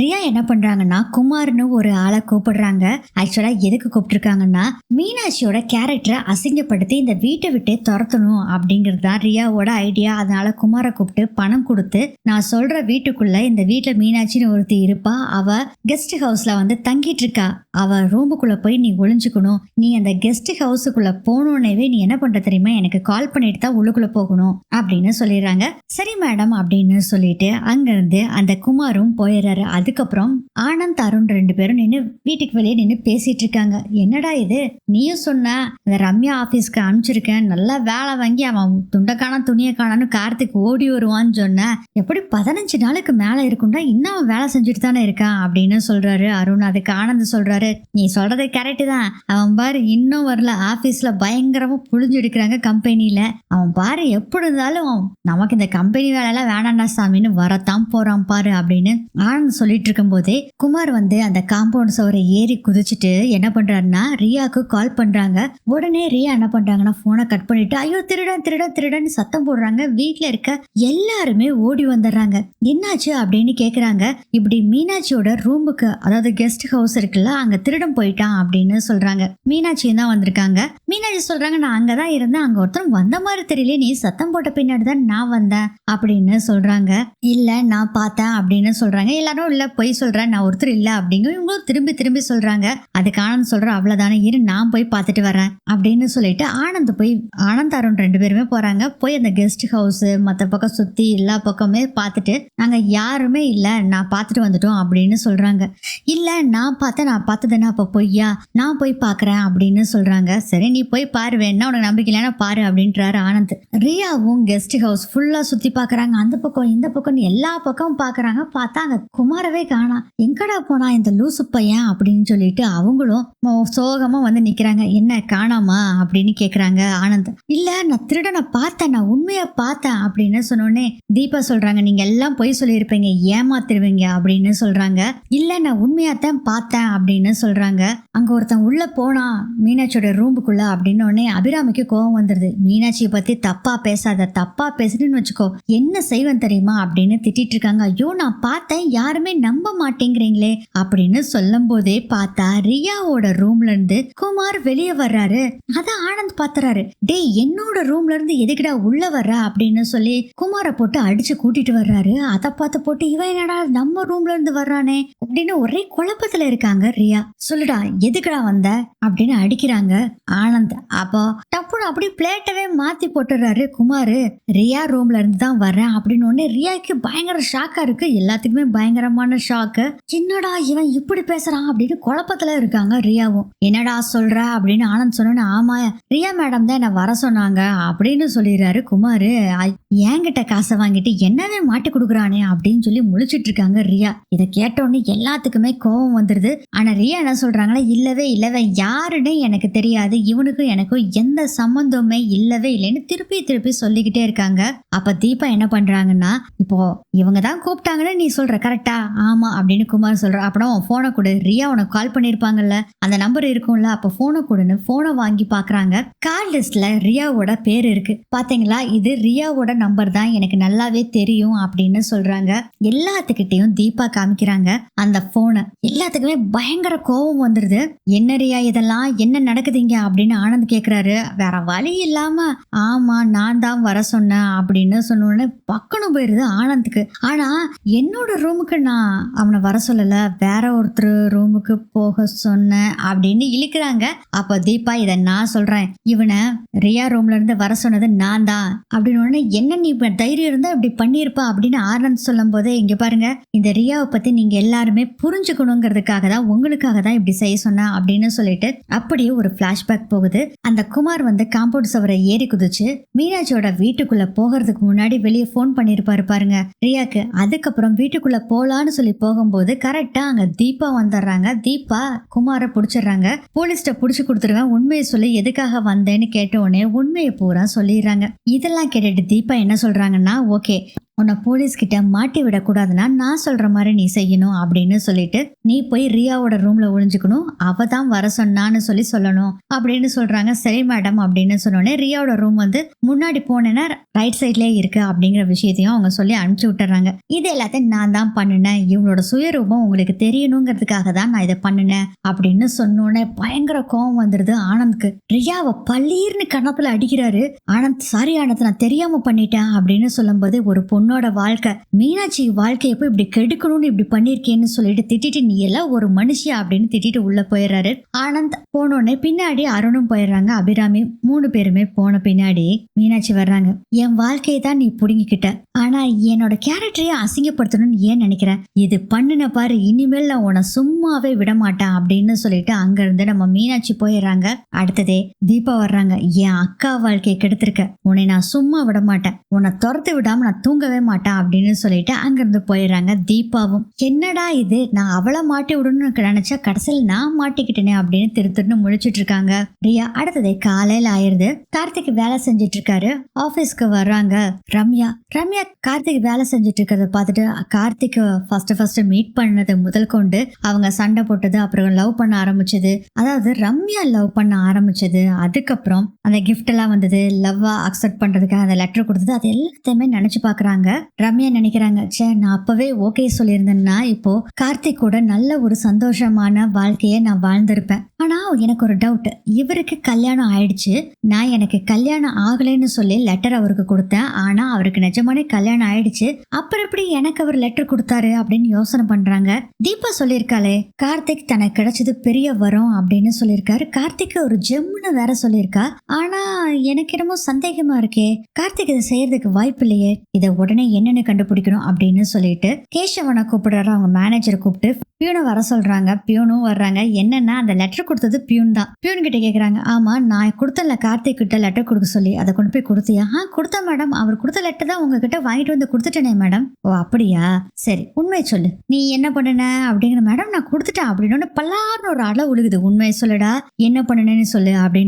ரியா என்ன பண்றாங்கன்னா குமார்னு ஒரு ஆளை கூப்பிடுறாங்க. ஆக்சுவலா எதுக்கு கூப்பிட்டுருக்காங்கன்னா மீனாட்சியோட கேரக்டரை அசிங்கப்படுத்தி இந்த வீட்டை விட்டு துரத்தணும் அப்படிங்கிறது தான் ரியாவோட ஐடியா அதனால குமாரை கூப்பிட்டு பணம் கொடுத்து நான் சொல்ற வீட்டுக்குள்ள இந்த வீட்டுல மீனாட்சின்னு ஒருத்தி இருப்பா. அவ கெஸ்ட் ஹவுஸ்ல வந்து தங்கிட்டு இருக்கா அவ ரூமுக்குள்ள போய் நீ ஒளிஞ்சுக்கணும். நீ அந்த கெஸ்ட் ஹவுஸுக்குள்ள போனோன்னேவே நீ என்ன பண்ற தெரியுமா? எனக்கு கால் பண்ணிட்டு தான் உள்ளுக்குள்ள போகணும் அப்படின்னு சொல்லிடுறாங்க. சரி மேடம் அப்படின்னு சொல்லிட்டு அங்கிருந்து அந்த குமாரும் போயிடுறாரு. அதுக்கப்புறம் ஆனந்த் அருண் ரெண்டு பேரும் நின்று வீட்டுக்கு வெளியே நின்று பேசிட்டு இருக்காங்க என்னடா இது? நீயும் சொன்ன இந்த ரம்யா ஆஃபீஸ்க்கு அனுப்பிச்சிருக்கேன். நல்லா வேலை வாங்கி அவன் துண்டை துணியை காணான்னு கார்த்திக் ஓடி வருவான்னு சொன்ன. எப்படி பதினஞ்சு நாளுக்கு மேல இருக்கும்டா? இன்னும் அவன் வேலை செஞ்சுட்டு தானே இருக்கான் அப்படின்னு சொல்றாரு அருண். அதுக்கு ஆனந்த் சொல்றாரு நீ சொல்றது கரெக்டு தான். அவன் பாரு இன்னும் வரல. ஆபீஸ்ல பயங்கரமா புழிஞ்சு எடுக்கிறாங்க கம்பெனில. அவன் பாரு எப்படி இருந்தாலும் நமக்கு இந்த கம்பெனி வேலையெல்லாம் வேணாண்டா சாமின்னு வரத்தான் போறான் பாரு அப்படின்னு ஆனந்த் சொல்லி சொல்லிட்டு இருக்கும்போதே குமார் வந்து அந்த காம்பவுண்ட் சுவரை ஏறி குதிச்சுட்டு என்ன பண்றாருன்னா ரியாக்கு கால் பண்றாங்க. உடனே ரியா என்ன பண்றாங்கன்னா போனை கட் பண்ணிட்டு ஐயோ திருடன் திருடன் திருடன் சத்தம் போடுறாங்க. வீட்டுல இருக்க எல்லாருமே ஓடி வந்துடுறாங்க. என்னாச்சு? அப்படின்னு கேக்குறாங்க. இப்படி மீனாட்சியோட ரூமுக்கு அதாவது கெஸ்ட் ஹவுஸ் இருக்குல்ல அங்க திருடன் போயிட்டான் அப்படின்னு சொல்றாங்க. மீனாட்சியும் தான் வந்திருக்காங்க. மீனாட்சி சொல்றாங்க நான் அங்கதான் இருந்தேன். அங்க ஒருத்தன் வந்த மாதிரி தெரியல நீ சத்தம் போட்ட பின்னாடி தான் நான் வந்தேன். அப்படின்னு சொல்றாங்க. இல்ல நான் பார்த்தேன். அப்படின்னு சொல்றாங்க. எல்லாரும் இல்ல பொய் சொல்றேன் நான் ஒருத்தர் இல்லை அப்படிங்க இவங்களும் திரும்பி திரும்பி சொல்றாங்க. அதுக்கு ஆனந்த் சொல்ற அவ்வளவுதானே இரு நான் போய் பார்த்துட்டு வரேன் அப்படின்னு சொல்லிட்டு ஆனந்த் போய் ஆனந்த் அருண் ரெண்டு பேருமே போறாங்க. போய் அந்த கெஸ்ட் ஹவுஸு மத்த பக்கம் சுத்தி எல்லா பக்கமே பார்த்துட்டு நாங்க யாருமே இல்லை நான் பார்த்துட்டு வந்துட்டோம் அப்படின்னு சொல்றாங்க. இல்லை நான் பார்த்தேன் நான் பார்த்ததுன்னா அப்போ பொய்யா? நான் போய் பார்க்குறேன் அப்படின்னு சொல்றாங்க. சரி நீ போய் பாரு வேணா உனக்கு நம்பிக்கை இல்லைன்னா பாரு அப்படின்றாரு ஆனந்த். ரியாவும் கெஸ்ட் ஹவுஸ் ஃபுல்லா சுத்தி பார்க்குறாங்க. அந்த பக்கம் இந்த பக்கம் எல்லா பக்கமும் பார்க்குறாங்க. பார்த்தா அங்கே குமாரவே காணாம் எங்கடா போனா இந்த லூசு பையன் அப்படின்னு சொல்லிட்டு அவங்களும் சோகமா வந்து நிக்கிறாங்க. என்ன காணாமா அப்படின்னு கேக்குறாங்க ஆனந்த். இல்ல நான் திருடனை பார்த்தேன் நான் உண்மையை பார்த்தேன் அப்படின்னு சொன்னோடனே தீபா சொல்றாங்க நீங்க எல்லாம் பொய் சொல்லியிருப்பீங்க ஏமாத்திருவீங்க அப்படின்னு சொல்றாங்க. இல்ல நான் உண்மையாத்தான் பார்த்தேன் அப்படின்னு சொல்றாங்க. அங்க ஒருத்தன் உள்ள போனா மீனாட்சியோட ரூமுக்குள்ள அப்படின்னு உடனே அபிராமிக்கு கோபம் வந்துருது. மீனாட்சியை பத்தி தப்பா பேசாத தப்பா பேசுறேன்னு வச்சுக்கோ என்ன செய்வேன் தெரியுமா அப்படின்னு திட்டிட்டு இருக்காங்க. ஐயோ நான் பார்த்தேன் யாருமே நம்ப மாட்டேங்கிறீங்களே அப்படின்னு சொல்லும் போதே பார்த்தா ரியாவோட ரூம்ல இருந்து குமார் வெளியே வர்றாரு. அதான் ஆனந்த் பாத்துறாரு. டேய் என்னோட ரூம்ல இருந்து எதுக்குடா உள்ள வர்ற? அப்படின்னு சொல்லி குமாரை போட்டு அடிச்சு கூட்டிட்டு வர்றாரு. அதை பார்த்து போட்டு இவன் என்னடா நம்ம ரூம்ல இருந்து வர்றானே? அப்படின்னு ஒரே குழப்பத்துல இருக்காங்க ரியா. சொல்லுடா எதுக்குடா வந்த? அப்படின்னு அடிக்கிறாங்க ஆனந்த். அப்போ டப்புன்னு அப்படி பிளேட்டவே மாத்தி போட்டுறாரு குமாரு. ரியா ரூம்ல இருந்து தான் வர்றேன். அப்படின்னு உடனே ரியாக்கு பயங்கர ஷாக்கா இருக்கு. எல்லாத்துக்குமே பயங்கரமான ஷாக்கு என்னடா இவன் இப்படி பேசுறான்? அப்படின்னு குழப்பத்துல இருக்காங்க ரியாவும். என்னடா சொல்ற? அப்படின்னு ஆனந்த் சொன்னோன்னு ஆமா ரியா மேடம் தான் என்ன வர சொன்னாங்க அப்படின்னு சொல்லிடுறாரு குமாரு. என்கிட்ட காசை வாங்கிட்டு என்னவே மாட்டி கொடுக்குறானே அப்படின்னு சொல்லி முழிச்சிட்டு இருக்காங்க ரியா. இதை கேட்டோன்னு எல்லாத்துக்குமே கோபம் வந்துருது. ஆனா ரியா என்ன சொல்றாங்கன்னா இல்லவே இல்லவே யாருன்னு எனக்கு தெரியாது இவனுக்கும் எனக்கும் எந்த சம்பந்தமே இல்லவே இல்லைன்னு திருப்பி திருப்பி சொல்லிக்கிட்டே இருக்காங்க. அப்ப தீபா என்ன பண்றாங்கன்னா இப்போ இவங்க தான் கூப்பிட்டாங்கன்னு நீ சொல்ற கரெக்டா? ஆமா அப்படின்னு குமார் சொல்ற. அப்புறம் உன் போனை கொடு. ரியா உனக்கு கால் பண்ணிருப்பாங்கல்ல. அந்த நம்பர் இருக்கும்ல. அப்ப போனை கொடுன்னு போனை வாங்கி பாக்குறாங்க. கால் லிஸ்ட்ல ரியாவோட பேர் இருக்கு. பாத்தீங்களா? இது ரியாவோட நம்பர் தான். எனக்கு நல்லாவே தெரியும் அப்படின்னு சொல்றாங்க. எல்லாத்துக்கிட்டையும் தீபா காமிக்கிறாங்க அந்த போனை எல்லாத்துக்குமே பயங்கர கோபம் வந்துருது. என்ன ரியா இதெல்லாம்? என்ன நடக்குதுங்க அப்படின்னு ஆனந்த் கேக்குறாரு. வேற வழி இல்லாம. ஆமா நான் தான் வர சொன்னேன். அப்படின்னு சொன்னோடனே பக்கணும் போயிருது ஆனந்துக்கு. ஆனா என்னோட ரூமுக்கு நான் அவனை வர சொல்லலை. வேற ஒருத்தர் ரூமுக்கு போக சொன்னேன் அப்படின்னு இழுக்கிறாங்க. அப்போ தீபா இதை நான் சொல்கிறேன் இவனை ரியா ரூம்ல இருந்து வர சொன்னது நான் தான். அப்படின்னு உடனே என்ன நீ தைரியம் இருந்தால் இப்படி பண்ணியிருப்பா? அப்படின்னு ஆனந்த் சொல்லும் போதே இங்கே பாருங்க இந்த ரியாவை பற்றி நீங்கள் எல்லாருமே புரிஞ்சுக்கணுங்கிறதுக்காக தான் உங்களுக்காக தான் இப்படி செய்ய சொன்னேன் அப்படின்னு சொல்லிட்டு அப்படியே ஒரு ஃப்ளாஷ்பேக் போகுது. அந்த குமார் வந்து காம்பவுண்ட் சவரை ஏறி குதிச்சு மீனாட்சியோட வீட்டுக்குள்ள போகிறதுக்கு முன்னாடி வெளியே ஃபோன் பண்ணியிருப்பாரு பாருங்க. ரியாக்கு அதுக்கப்புறம் வீட்டுக்குள்ள போலான்னு சொல்லி போகும்போது கரெக்டா அங்க தீபா வந்துடுறாங்க. தீபா குமாரை பிடிச்சிடுறாங்க. போலீஸ்ட புடிச்சு கொடுத்துருவேன். உண்மையை சொல்லி எதுக்காக வந்தேன்னு கேட்ட உடனே உண்மையை பூரா சொல்லிடுறாங்க. இதெல்லாம் கேட்டுட்டு தீபா என்ன சொல்றாங்கன்னா ஓகே உன்னை போலீஸ் கிட்ட மாட்டி விடக்கூடாதுன்னா நான் சொல்ற மாதிரி நீ செய்யணும் அப்படின்னு சொல்லிட்டு நீ போய் ரியாவோட ரூம்ல ஒழிஞ்சுக்கணும் அவ தான் வர சொன்னான்னு சொல்லி சொல்லணும் அப்படின்னு சொல்றாங்க சரி மேடம் அப்படின்னு சொன்னோடனே ரியாவோட ரூம் வந்து முன்னாடி போனேன்னா ரைட் சைட்லேயே இருக்கு அப்படிங்கிற விஷயத்தையும் அவங்க சொல்லி அனுப்பிச்சி விட்டுறாங்க. இது எல்லாத்தையும் நான் தான் பண்ணினேன். இவங்களோட சுயரூபம் உங்களுக்கு தெரியணுங்கிறதுக்காக தான் நான் இதை பண்ணினேன் அப்படின்னு சொன்னோடனே பயங்கர கோபம் வந்துடுது ஆனந்த்க்கு. ரியாவை பள்ளீர்னு கணப்புல அடிக்கிறாரு. ஆனந்த் சாரி ஆனந்த் நான் தெரியாமல் பண்ணிட்டேன் அப்படின்னு சொல்லும்போது ஒரு பொண்ணு பொண்ணோட வாழ்க்கை. மீனாட்சி வாழ்க்கையை போய் இப்படி கெடுக்கணும்னு இப்படி பண்ணியிருக்கேன்னு சொல்லிட்டு திட்டிட்டு நீ எல்லாம் ஒரு மனுஷியா? அப்படின்னு திட்டிட்டு உள்ள போயிடுறாரு. ஆனந்த் போனோடனே பின்னாடி அருணும் போயிடுறாங்க அபிராமி மூணு பேருமே போன பின்னாடி மீனாட்சி வர்றாங்க. என் வாழ்க்கையை தான் நீ புடுங்கிக்கிட்ட. ஆனா என்னோட கேரக்டரையும் அசிங்கப்படுத்தணும்னு ஏன் நினைக்கிற? இது பண்ணுன பாரு இனிமேல் நான் உன்னை சும்மாவே விட மாட்டேன் அப்படின்னு சொல்லிட்டு அங்க இருந்து நம்ம மீனாட்சி போயிடுறாங்க. அடுத்ததே தீபா வர்றாங்க. என் அக்கா வாழ்க்கையை கெடுத்திருக்க. உன்னை நான் சும்மா விட மாட்டேன் உன்னை துரத்து விடாம நான் தூங்கவே மாட்டான் அப்படின்னு சொல்லிட்டு அங்கேருந்து போயிடுறாங்க தீபாவும். என்னடா இது? நான் அவளை மாட்டி விடணும்னு நினைச்சா கடைசியில் நான் மாட்டிக்கிட்டேனே அப்படின்னு திரு திருன்னு முழிச்சிட்டு இருக்காங்க. ரியா அடுத்ததே காலையில ஆயிருது. கார்த்திக் வேலை செஞ்சுட்டு இருக்காரு. ஆபீஸ்க்கு வர்றாங்க. ரம்யா ரம்யா கார்த்திக் வேலை செஞ்சுட்டு இருக்கிறத பார்த்துட்டு கார்த்திக் ஃபர்ஸ்ட் ஃபர்ஸ்ட் மீட் பண்ணது முதல் கொண்டு அவங்க சண்டை போட்டது அப்புறம் லவ் பண்ண ஆரம்பிச்சது. அதாவது ரம்யா லவ் பண்ண ஆரம்பிச்சது. அதுக்கப்புறம் அந்த கிஃப்ட் எல்லாம் வந்தது. லவ்வா அக்செப்ட் பண்றதுக்காக அந்த லெட்டர் கொடுத்தது. அது எல்லாத்தையுமே நினைச்சு பாக்குறாங்க ரம்யா நினைக்கிறாங்க ச்சே நான் அப்பவே ஓகே சொல்லியிருந்தேன்னா இப்போ கார்த்திக் கூட நல்ல ஒரு சந்தோஷமான வாழ்க்கையை நான் வாழ்ந்திருப்பேன். ஆனா எனக்கு ஒரு டவுட் இவருக்கு கல்யாணம் ஆயிடுச்சு. நான் எனக்கு கல்யாணம் ஆகலைன்னு சொல்லி லெட்டர் அவருக்கு கொடுத்தேன். ஆனா அவருக்கு நிஜமானே கல்யாணம் ஆயிடுச்சு. அப்புறம் எப்படி எனக்கு அவர் லெட்டர் கொடுத்தாரு? அப்படின்னு யோசனை பண்றாங்க. தீபா சொல்லியிருக்காளே கார்த்திக் தனக்கு கிடைச்சது பெரிய வரம் அப்படின்னு சொல்லியிருக்காரு. கார்த்திக் ஒரு ஜெம்னு வேற சொல்லியிருக்கா. ஆனா எனக்கு என்னமோ சந்தேகமா இருக்கே. கார்த்திக் இதை செய்யறதுக்கு வாய்ப்பு இல்லையே. இதை உடனே என்னன்னு கண்டுபிடிக்கணும் அப்படின்னு சொல்லிட்டு கேசவனை கூப்பிடுறாரு. அவங்க மேனேஜரை கூப்பிட்டு பியூனை வர சொல்றாங்க. பியூனும் வர்றாங்க. என்னன்னா அந்த லெட்டர் கொடுத்தது பியூன் தான். பியூன் கிட்ட கேட்குறாங்க ஆமா நான் கொடுத்தல கார்த்திக் கிட்ட லெட்டர் கொடுக்க சொல்லி அதை கொண்டு போய் கொடுத்தியா? ஆ கொடுத்த மேடம் அவர் கொடுத்த லெட்டர் தான் உங்ககிட்ட வாங்கிட்டு வந்து கொடுத்துட்டேனே மேடம் ஓ அப்படியா? சரி உண்மை சொல்லு. நீ என்ன பண்ணுன? அப்படிங்கிற மேடம் நான் கொடுத்துட்டேன். அப்படின்னு பல்லார்னு ஒரு அலை உழுகுது. உண்மையை சொல்லுடா. என்ன பண்ணுனேன்னு சொல்லு. அப்படின்னு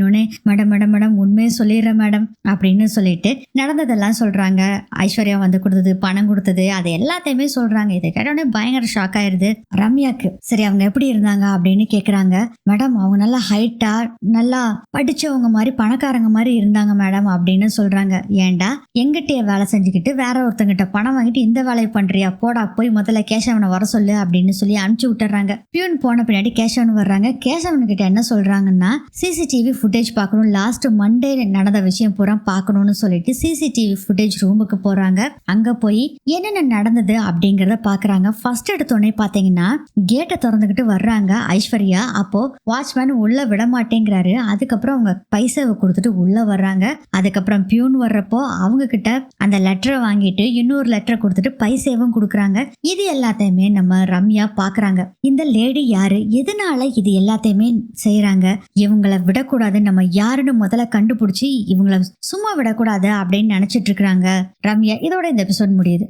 மேடம் மேடம் மேடம் உண்மையை சொல்லிடுறேன் மேடம் அப்படின்னு சொல்லிட்டு நடந்ததெல்லாம் சொல்றாங்க. ஐஸ்வர்யா வந்து கொடுத்தது பணம் கொடுத்தது அது எல்லாத்தையுமே சொல்றாங்க. இதை கேட்டோடனே பயங்கர ஷாக் ஆயிருது. ரம்யாக்கு சரி அவங்க எப்படி இருந்தாங்க? அப்படின்னு கேக்குறாங்க. மேடம் அவங்க நல்லா ஹைட்டா நல்லா படிச்சவங்க மாதிரி பணக்காரங்க மாதிரி இருந்தாங்க மேடம் அப்படின்னு சொல்றாங்க. ஏன்டா? எங்கிட்டயே வேலை செஞ்சுக்கிட்டு வேற ஒருத்தங்கிட்ட பணம் வாங்கிட்டு இந்த வேலையை பண்றியா? போடா போய் முதல்ல கேசவனை வர சொல்லு அப்படின்னு சொல்லி அனுப்பிச்சு விட்டுறாங்க. பியூன் போன பின்னாடி கேசவன் வர்றாங்க. கேசவன் கிட்ட என்ன சொல்றாங்கன்னா சிசிடிவி ஃபுட்டேஜ் பார்க்கணும். லாஸ்ட் மண்டே நடந்த விஷயம் பூரா பார்க்கணும்னு சொல்லிட்டு சிசிடிவி ஃபுட்டேஜ் ரூமுக்கு போறாங்க. அங்க போய் என்னென்ன நடந்தது அப்படிங்கறத பாக்குறாங்க. ஃபர்ஸ்ட் எடுத்தோடனே பாத்தீங்கன்னா கேட்டை திறந்துகிட்டு வர்றாங்க ஐஸ்வர்யா. அப்போ வாட்ச்மேன் உள்ள விட மாட்டேங்கிறாரு அதுக்கப்புறம் அவங்க பைசாவை கொடுத்துட்டு உள்ள வர்றாங்க. அதுக்கப்புறம் பியூன் வர்றப்போ அவங்க கிட்ட அந்த லெட்டரை வாங்கிட்டு இன்னொரு லெட்டரை கொடுத்துட்டு பைசேவும் கொடுக்குறாங்க. இது எல்லாத்தையுமே நம்ம ரம்யா பாக்குறாங்க. இந்த லேடி யாரு? எதனால இது எல்லாத்தையுமே செய்யறாங்க இவங்களை விடக்கூடாது. நம்ம யாருன்னு முதல்ல கண்டுபிடிச்சி இவங்கள சும்மா விடக்கூடாது அப்படின்னு நினைச்சிட்டு இருக்கிறாங்க ரம்யா. இதோட இந்த எபிசோட் முடியுது.